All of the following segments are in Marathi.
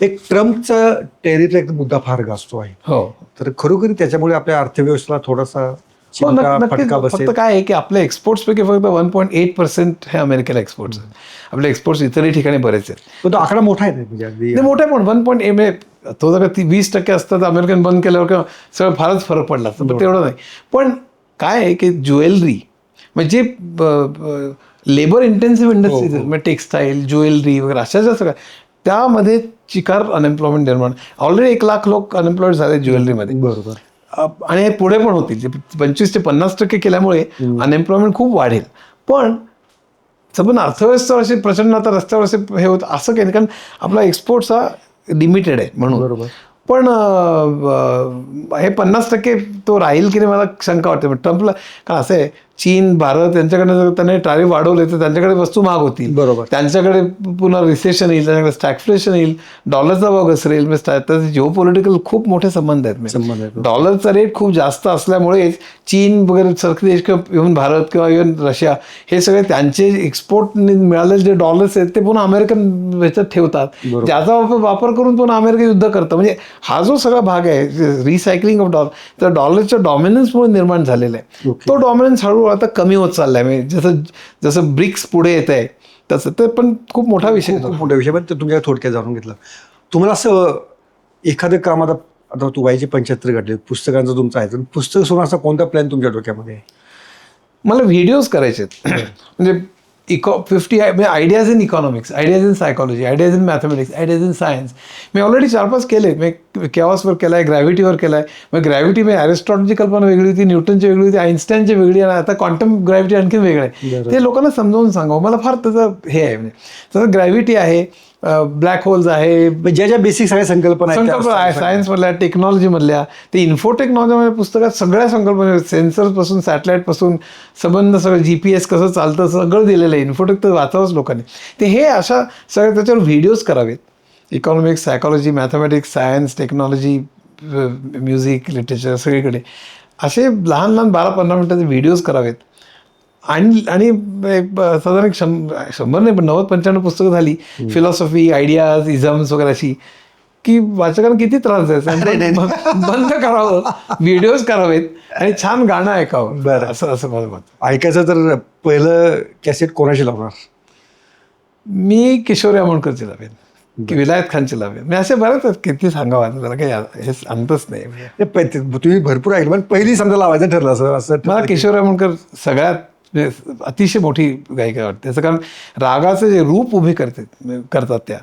एक ट्रम्पचा टेरिफचा एक मुद्दा फार गाजतो आहे. हो. तर खरोखरी त्याच्यामुळे आपल्या अर्थव्यवस्थेला थोडासा हो, चिमटा, नक्क- नक्कीच. फटका फक्त काय आहे की आपल्या एक्सपोर्ट्स पैकी फक्त वन पॉईंट एट पर्सेंट हे अमेरिकेला एक्सपोर्ट्स आहेत. आपले एक्सपोर्ट्स इतरही ठिकाणी बरेच आहेत. पण तो आकडा मोठा आहे म्हणजे अगदी ते मोठे पण वन पॉईंट एम ए तो जर ती वीस टक्के असतं तर अमेरिकन बंद केल्यावर किंवा सगळं फारच फरक पडला असता पण तेवढं नाही. पण काय आहे की ज्वेलरी म्हणजे लेबर इंटेन्सिव्ह इंडस्ट्रीज म्हणजे टेक्स्टाईल ज्वेलरी वगैरे अशा ज्या सगळ्या त्यामध्ये चिकार अनएम्प्लॉयमेंट निर्माण. ऑलरेडी एक लाख लोक अनएम्प्लॉईड झाले ज्वेलरीमध्ये. बरोबर. आणि हे पुढे पण होतील. पंचवीस ते पन्नास टक्के केल्यामुळे अनएम्प्लॉयमेंट खूप वाढेल. पण सबंध अर्थव्यवस्था अशी प्रचंड आता रस्त्यावर असे हे होत असं काही नाही. कारण आपला एक्सपोर्ट्स हा लिमिटेड आहे म्हणून. बरोबर. पण हे पन्नास टक्के तो राहील की नाही मला शंका वाटते. पण ट्रम्पला कारण असं आहे चीन भारत यांच्याकडे जर त्याने टारिफ वाढवले तर त्यांच्याकडे वस्तू महाग होतील. बरोबर. त्यांच्याकडे पुन्हा रिसेशन येईल त्यांच्याकडे स्टॅगफ्लेशन येईल डॉलरचा भाव घसरेल म्हणजे जिओ पॉलिटिकल खूप मोठे संबंध आहेत. म्हणजे. संबंध आहेत. डॉलरचा रेट खूप जास्त असल्यामुळे चीन वगैरे सारखे देश किंवा इव्हन भारत किंवा इव्हन रशिया हे सगळे त्यांचे एक्सपोर्ट मिळालेले जे डॉलर्स आहेत ते पुन्हा अमेरिकन ह्याच्यात ठेवतात. ज्याचा वापर वापर करून पुन्हा अमेरिका युद्ध करतं. म्हणजे हा जो सगळा भाग आहे रिसायकलिंग ऑफ डॉलर तर डॉलरच्या डॉमिनन्समुळे निर्माण झालेला आहे. तो डॉमिनन्स हळूहळू आता कमी होत चाललाय. म्हणजे जसं जसं ब्रिक्स पुढे येत आहे तसं ते पण खूप मोठा विषय आहे तो. खूप मोठा विषय पण ते तुमच्या थोडक्यात जाणून घेतलं. तुम्हाला असं एखादं काम आता आता तू वयाचे पंच्याहत्तर घडले पुस्तकांचं तुमचं आहे तर पुस्तक सोडून असा कोणता प्लॅन तुमच्या डोक्यामध्ये आहे? मला व्हिडिओज करायचे आहेत. म्हणजे इकॉ फिफ्टी म्हणजे ideas in economics ideas in psychology ideas in mathematics ideas in science me already चार पाच केले. मी केवासवर केला आहे ग्रॅव्हिटीवर केला आहे मग ग्रॅव्हिटी मी ॲरिस्टॉटलची कल्पना वेगळी होती न्यूटनची वेगळी होती आईन्स्टाईनची वेगळी आणि आता क्वांटम ग्रॅव्हिटी आणखी वेगळं आहे. ते लोकांना समजावून सांगावं. मला फार त्याचं हे आहे. म्हणजे तसं ग्रॅव्हिटी आहे ब्लॅक होल्स आहे म्हणजे ज्या ज्या बेसिक सगळ्या संकल्पना संकल्पना आहे सायन्स मधल्या टेक्नॉलॉजी मधल्या ते इन्फोटेक्नॉलॉजी पुस्तकात सगळ्या संकल्पना सेन्सरपासून सॅटेलाइटपासून संबंध सगळं जी पी एस कसं चालतं सगळं दिलेलं आहे. इन्फोटेक तर वाचावंच लोकांनी. ते हे अशा सगळ्या त्याच्यावर व्हिडिओज करावेत. Economics psychology mathematics science technology music literature सगळीकडे. असे लहान लहान बारा पंधरा मिनिटाचे व्हिडिओज करावेत. आणि आणि साधारण शं शंभर नाही पण नव्वद पंच्याण्णव पुस्तकं झाली. फिलॉसॉफी आयडियाज इझम्स वगैरे अशी की वाचकांना किती त्रास द्यायचा? बंद करावं व्हिडिओज करावेत आणि छान गाणं ऐकावं. बरं. असं असं माझं मत ऐकायचं तर पहिलं कॅसेट कोणाशी लावणार? मी किशोर यामणकरची लावेन की विलायत खानची लावेन. मी असे बरेच आहेत किती सांगावं आता त्याला काही हे अंतच नाही. तुम्ही भरपूर ऐकलं पण पहिली समजा लावायचं ठरलं असं असं मला. किशोर रामणकर सगळ्यात म्हणजे अतिशय मोठी गायिका वाटते. त्याचं कारण रागाचं जे रूप उभे करते करतात त्या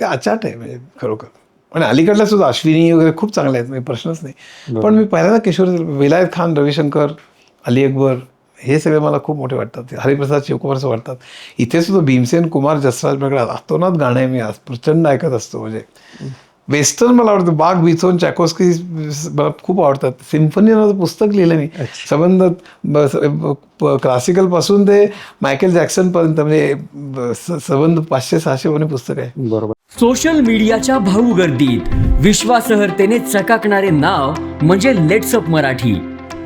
त्या अचाट आहे म्हणजे खरोखर. आणि अलीकडल्या सुद्धा अश्विनी वगैरे खूप चांगल्या आहेत म्हणजे प्रश्नच नाही. पण मी पहिल्यांदा किशोर विलायत खान रविशंकर अली अकबर हे सगळे मला खूप मोठे वाटतात. हरिप्रसाद शिवकुमार असं वाटतात. इथे सुद्धा भीमसेन कुमार जसराज मेगडा अतोनात गाणं मी आज प्रचंड ऐकत असतो. म्हणजे वेस्टर्न मला आवडतं. बाग बिचोन चॅकोस्की मला खूप आवडतात. सिम्फनी नावाचं पुस्तक लिहिलं मी. संबंध क्लासिकलपासून ते मायकेल जॅक्सन पर्यंत म्हणजे संबंध पाचशे सहाशे वने पुस्तक आहे. बरोबर. सोशल मीडियाच्या भाऊ गर्दीत. विश्वासहर्तेने चकाकणारे नाव म्हणजे लेट्सअप मराठी.